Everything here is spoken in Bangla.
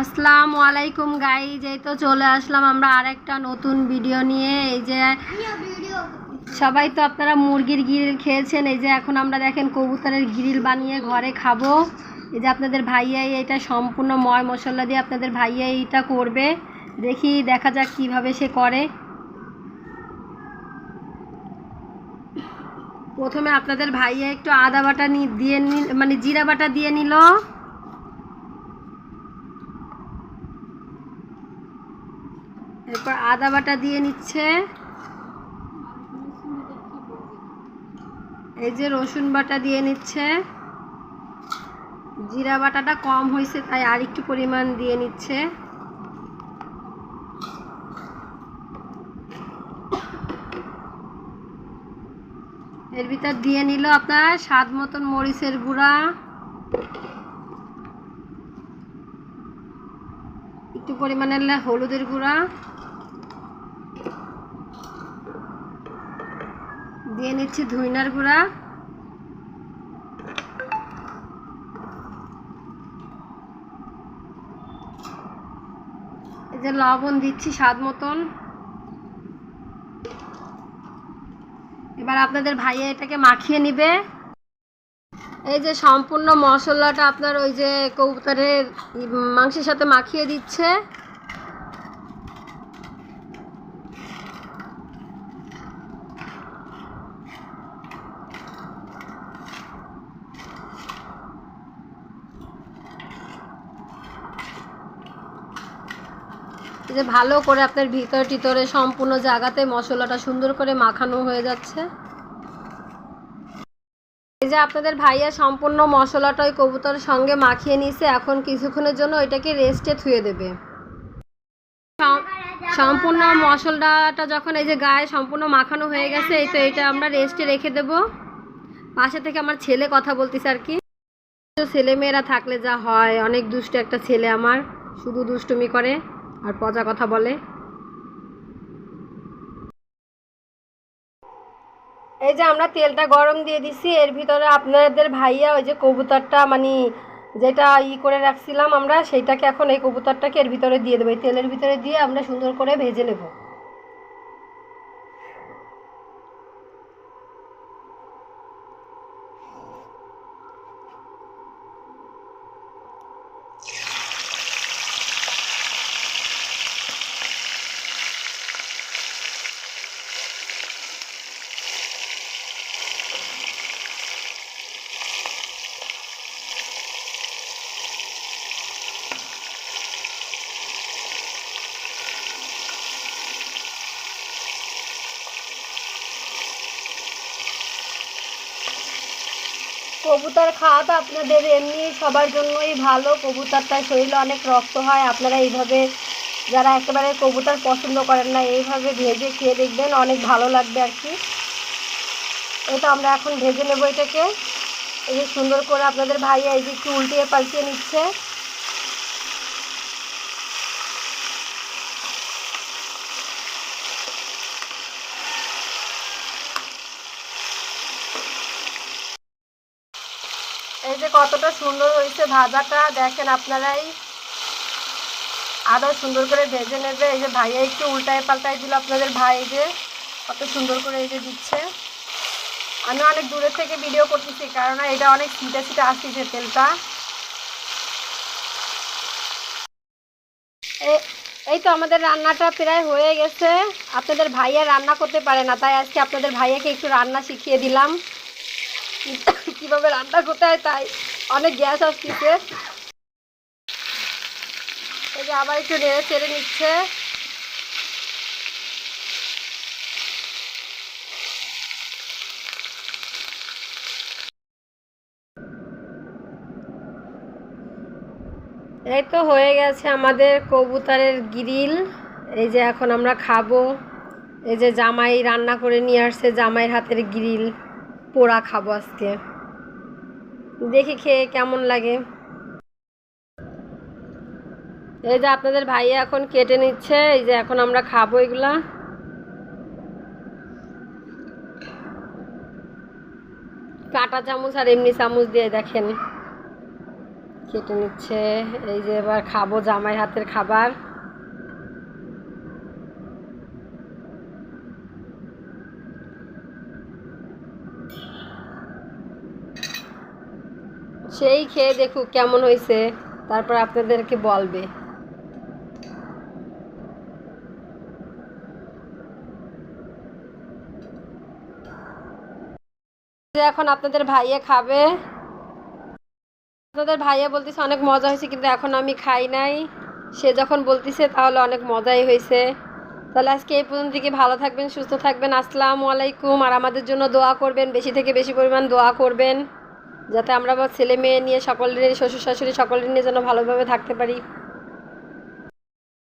আসসালামু আলাইকুম গাইজ এই তো চলে আসলাম আমরা আরেকটা নতুন ভিডিও নিয়ে। এই যে সবাই তো আপনারা মুরগির গ্রিল খেয়েছেন, এই যে এখন আমরা দেখেন কবুতরের গ্রিল বানিয়ে ঘরে খাব। এই যে আপনাদের ভাইয়াই এটা সম্পূর্ণ ময় মশলা দিয়ে আপনাদের ভাইয়া এইটা করবে। দেখি, দেখা যাক কীভাবে সে করে। প্রথমে আপনাদের ভাইয়া একটু আদা বাটা দিয়ে নিল মানে জিরা বাটা দিয়ে নিল। এরপর আদা বাটা দিয়ে নিচ্ছে। এই যে রসুন বাটা দিয়ে নিচ্ছে। জিরা বাটাটা কম হয়েছে, তাই আর একটু পরিমাণ দিয়ে নিচ্ছে। এর ভিতর দিয়ে নিল আপনার স্বাদ মতন মরিচের গুঁড়া। একটু পরিমাণে হলে হলুদের গুঁড়া। দিয়ে নিচ্ছি ধুইনার গুঁড়া। এই যে লবণ দিচ্ছি স্বাদ মতন। এবার আপনাদের ভাইয়া এটাকে মাখিয়ে নিবে। এই যে সম্পূর্ণ মশলাটা আপনার ওই যে কবুতরের মাংসের সাথে মাখিয়ে দিচ্ছে। যে ভালো করে আপনার ভিতর টিতরে সম্পূর্ণ জায়গাতে মশলাটা সুন্দর করে মাখানো হয়ে যাচ্ছে। এই যে আপনাদের ভাইয়া সম্পূর্ণ মশলাটা ওই কবুতরের সঙ্গে মাখিয়ে নিয়েছে এখন কিছুক্ষণের জন্য ওইটাকে রেস্টে থুয়ে দেবে। সম্পূর্ণ মশলাটা যখন এই যে গায়ে সম্পূর্ণ মাখানো হয়ে গেছে, এই তো এটা আমরা রেস্টে রেখে দেব। পাশে থেকে আমার ছেলে কথা বলতেছে আর কি। ছেলে মেয়েরা থাকলে যা হয়, অনেক দুষ্ট একটা ছেলে আমার, শুধু দুষ্টুমি করে। আর পচা কথা বলে। এই যে আমরা তেলটা গরম দিয়ে দিছি, এর ভিতরে আপনাদের ভাইয়া ওই যে কবুতরটা মানে যেটা ই করে রাখছিলাম আমরা, সেইটাকে এখন এই কবুতরটাকে এর ভিতরে দিয়ে দেবো। এই তেলের ভিতরে দিয়ে আমরা সুন্দর করে ভেজে নেব। কবুতর খাওয়া তো আপনাদের এমনি সবার জন্যই ভালো। কবুতরটা শরীরে অনেক রক্ত হয়, আপনারা এইভাবে যারা একেবারে কবুতর পছন্দ করেন না, এইভাবে ভেজে খেয়ে দেখবেন, অনেক ভালো লাগবে আর কি। এটা আমরা এখন ভেজে নেব এটাকে। এই যে সুন্দর করে আপনাদের ভাইয়া এই যে একটু উল্টিয়ে পাল্টিয়ে নিচ্ছে। এই যে কতটা সুন্দর হয়েছে ভাজাটা, দেখেন আপনারাই। আরও সুন্দর করে ভেজে নেবে। এই যে ভাইয়া একটু উল্টায় পাল্টায় দিল আপনাদের ভাই যে, কত সুন্দর করে এই যে দিচ্ছে। আমি অনেক দূরে থেকে ভিডিও করতেছি, কারণ এটা অনেক সিটে সিটে আসতেছে তেলটা। এই তো আমাদের রান্নাটা প্রায় হয়ে গেছে। আপনাদের ভাইয়া রান্না করতে পারে না, তাই আজকে আপনাদের ভাইয়াকে একটু রান্না শিখিয়ে দিলাম। কীভাবে রান্না করতে হয় তাই অনেক গ্যাস আসতেছে। এই যে আবার একটু নেড়ে চেড়ে নিচ্ছে। এই তো হয়ে গেছে আমাদের কবুতরের গ্রিল। এই যে এখন আমরা খাব। এই যে জামাই রান্না করে নিয়ে আসছে জামাইয়ের হাতের গ্রিল। পোড়া খাব আজকে। দেখি খেয়ে কেমন লাগে? এই যে আপনাদের ভাইয়া এখন কেটে নিচ্ছে, এই যে এখন আমরা খাব এগুলা। কাটা চামচ আর এমনি চামচ দিয়ে দেখেন। কেটে নিচ্ছে, এই যে এবার খাব জামাই হাতের খাবার। সেই খেয়ে দেখুক কেমন হয়েছে, তারপর আপনাদেরকে বলবে। এখন আপনাদের ভাইয়ে খাবে। আপনাদের ভাইয়া বলতেছে অনেক মজা হয়েছে, কিন্তু এখন আমি খাই নাই। সে যখন বলতেছে তাহলে অনেক মজাই হয়েছে। তাহলে আজকে এই পর্যন্ত থেকে ভালো থাকবেন, সুস্থ থাকবেন। আসসালামু আলাইকুম। আর আমাদের জন্য দোয়া করবেন, বেশি থেকে বেশি পরিমাণ দোয়া করবেন। যাতে আমরা ছেলে মেয়ে নিয়ে সকলের শ্বশুর শাশুড়ি সকলের নিয়ে যেন ভালোভাবে থাকতে পারি।